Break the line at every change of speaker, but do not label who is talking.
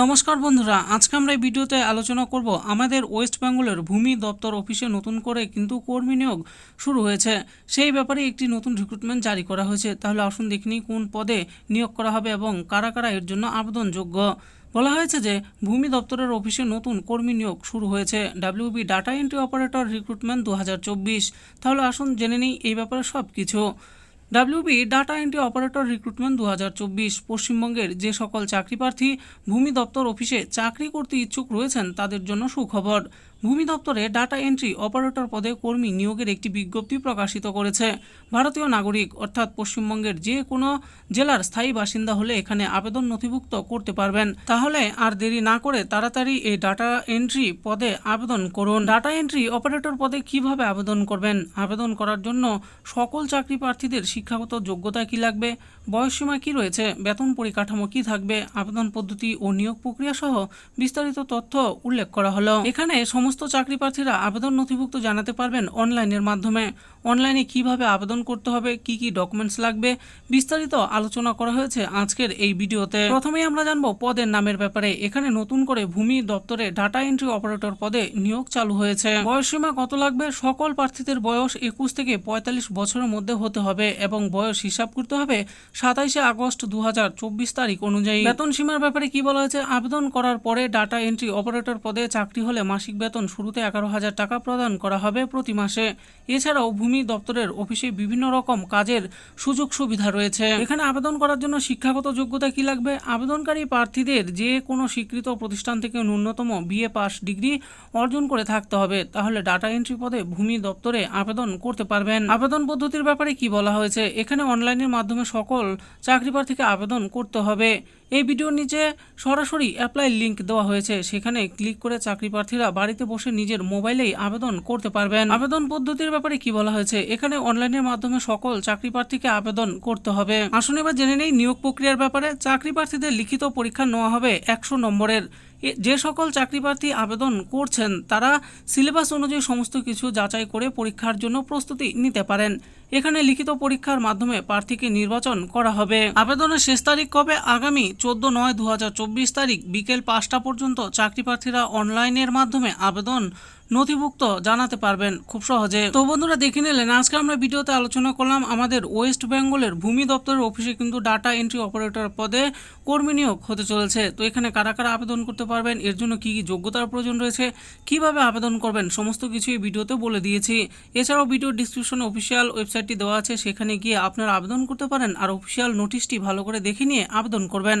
নমস্কার বন্ধুরা, আজকে আমরা এই ভিডিওতে আলোচনা করব আমাদের ওয়েস্ট বেঙ্গলের ভূমি দপ্তর অফিসে নতুন করে কিন্তু কর্মী নিয়োগ শুরু হয়েছে। সেই ব্যাপারে একটি নতুন রিক্রুটমেন্ট জারি করা হয়েছে। তাহলে আসুন দেখিনি কোন পদে নিয়োগ করা হবে এবং কারা কারা এর জন্য আবেদনযোগ্য। বলা হয়েছে যে, ভূমি দপ্তরের অফিসে নতুন কর্মী নিয়োগ শুরু হয়েছে WB data entry operator recruitment দু হাজার চব্বিশ। তাহলে আসুন জেনে নিই এই ব্যাপারে সব কিছু WB data entry operator recruitment দু হাজার চব্বিশ, পশ্চিমবঙ্গের যে সকল চাকরি প্রার্থী ভূমি দপ্তর অফিসে চাকরি করতে ইচ্ছুক রয়েছেন, তাদের জন্য সুখবর। ভূমি দপ্তরে ডাটা এন্ট্রি অপারেটর পদে কর্মী নিয়োগের একটি বিজ্ঞপ্তি প্রকাশিত করেছে। ভারতীয় নাগরিক, অর্থাৎ পশ্চিমবঙ্গের যে কোনো জেলার স্থায়ী বাসিন্দা হলে এখানে আবেদন নথিভুক্ত করতে পারবেন। তাহলে আর দেরি না করে তাড়াতাড়ি এই ডাটা এন্ট্রি পদে আবেদন করুন। ডাটা এন্ট্রি অপারেটর পদে কীভাবে আবেদন করবেন? আবেদন করার জন্য সকল চাকরি প্রার্থীদের শিক্ষাগত যোগ্যতা কি লাগবে? বয়সসীমা কি রয়েছে? বেতন পরিকাঠামো কি থাকবে? আবেদন পদ্ধতি ও নিয়োগ প্রক্রিয়া সহ বিস্তারিত তথ্য উল্লেখ করা হলো। এখানে সমস্ত চাকরি প্রার্থীরা আবেদন নথিভুক্ত জানাতে পারবেন অনলাইনের মাধ্যমে। অনলাইনে কীভাবে আবেদন করতে হবে, কি কি ডকুমেন্টস লাগবে, বিস্তারিত আলোচনা করা হয়েছে আজকের এই ভিডিওতে। প্রথমেই আমরা জানব পদের নামের ব্যাপারে। এখানে নতুন করে ভূমি দপ্তরে ডাটা এন্ট্রি অপারেটর পদে নিয়োগ চালু হয়েছে। বয়সসীমা কত লাগবে? সকল প্রার্থীদের বয়স একুশ থেকে পঁয়তাল্লিশ বছরের মধ্যে হতে হবে এবং বয়স হিসাব করতে হবে সাতাইশে আগস্ট দু হাজার চব্বিশ তারিখ অনুযায়ী। বেতন সীমার ব্যাপারে কি বলা হয়েছে? আবেদন করার পরে ডাটা এন্ট্রি অপারেটর পদে চাকরি হলে মাসিক বেতন শুরুতে এগারো হাজার টাকা প্রদান করা হবে প্রতি মাসে। এছাড়াও ভূমি দপ্তরের অফিসে বিভিন্ন রকম কাজের সুযোগ সুবিধা রয়েছে। এখানে আবেদন করার জন্য শিক্ষাগত যোগ্যতা কি লাগবে? আবেদনকারী প্রার্থীদের যে কোনো স্বীকৃত প্রতিষ্ঠান থেকে ন্যূনতম বিএ পাস ডিগ্রি অর্জন করে থাকতে হবে। তাহলে ডাটা এন্ট্রি পদে ভূমি দপ্তরে আবেদন করতে পারবেন। আবেদন পদ্ধতির ব্যাপারে কি বলা হয়েছে? এখানে অনলাইনের মাধ্যমে সকল চাকরি প্রার্থীকে আবেদন করতে হবে। এই ভিডিওর নিচে সরাসরি অ্যাপ্লাই লিংক দেওয়া হয়েছে। সেখানে ক্লিক করে চাকরি প্রার্থীরা বাড়িতে বসে নিজের মোবাইলেই আবেদন করতে পারবেন। আবেদন পদ্ধতির ব্যাপারে কি বলা হয়েছে? এখানে অনলাইনের মাধ্যমে সকল চাকরি প্রার্থীকে আবেদন করতে হবে। আসুন এবার জেনে নেই নিয়োগ প্রক্রিয়ার ব্যাপারে। চাকরি প্রার্থীদের লিখিত পরীক্ষা নেওয়া হবে একশো নম্বরের। যে সকল চাকরিপ্রার্থী আবেদন করছেন, তারা সিলেবাস অনুযায়ী সমস্ত কিছু যাচাই করে পরীক্ষার জন্য প্রস্তুতি নিতে পারেন। এখানে লিখিত পরীক্ষার মাধ্যমে প্রার্থীকে নির্বাচন করা হবে। আবেদনের শেষ তারিখ কবে? আগামী চোদ্দ নয় দু তারিখ বিকেল পাঁচটা পর্যন্ত চাকরি প্রার্থীরা অনলাইনের মাধ্যমে আবেদন নথিভুক্ত জানাতে পারবেন খুব সহজে। তো বন্ধুরা দেখে নিলেন, আজকে আমরা ভিডিওতে আলোচনা করলাম আমাদের ওয়েস্ট বেঙ্গলের ভূমি দপ্তরের অফিসে কিন্তু ডাটা এন্ট্রি অপারেটর পদে কর্মী নিয়োগ হতে চলেছে। তো এখানে কারা কারা আবেদন করতে পারবেন, এর জন্য কি কি যোগ্যতার প্রয়োজন রয়েছে, কীভাবে আবেদন করবেন, সমস্ত কিছু এই ভিডিওতে বলে দিয়েছি। এছাড়াও ভিডিও ডিসক্রিপশনে অফিসিয়াল ওয়েবসাইটটি দেওয়া আছে, সেখানে গিয়ে আপনারা আবেদন করতে পারেন আর অফিসিয়াল নোটিশটি ভালো করে দেখে নিয়ে আবেদন করবেন।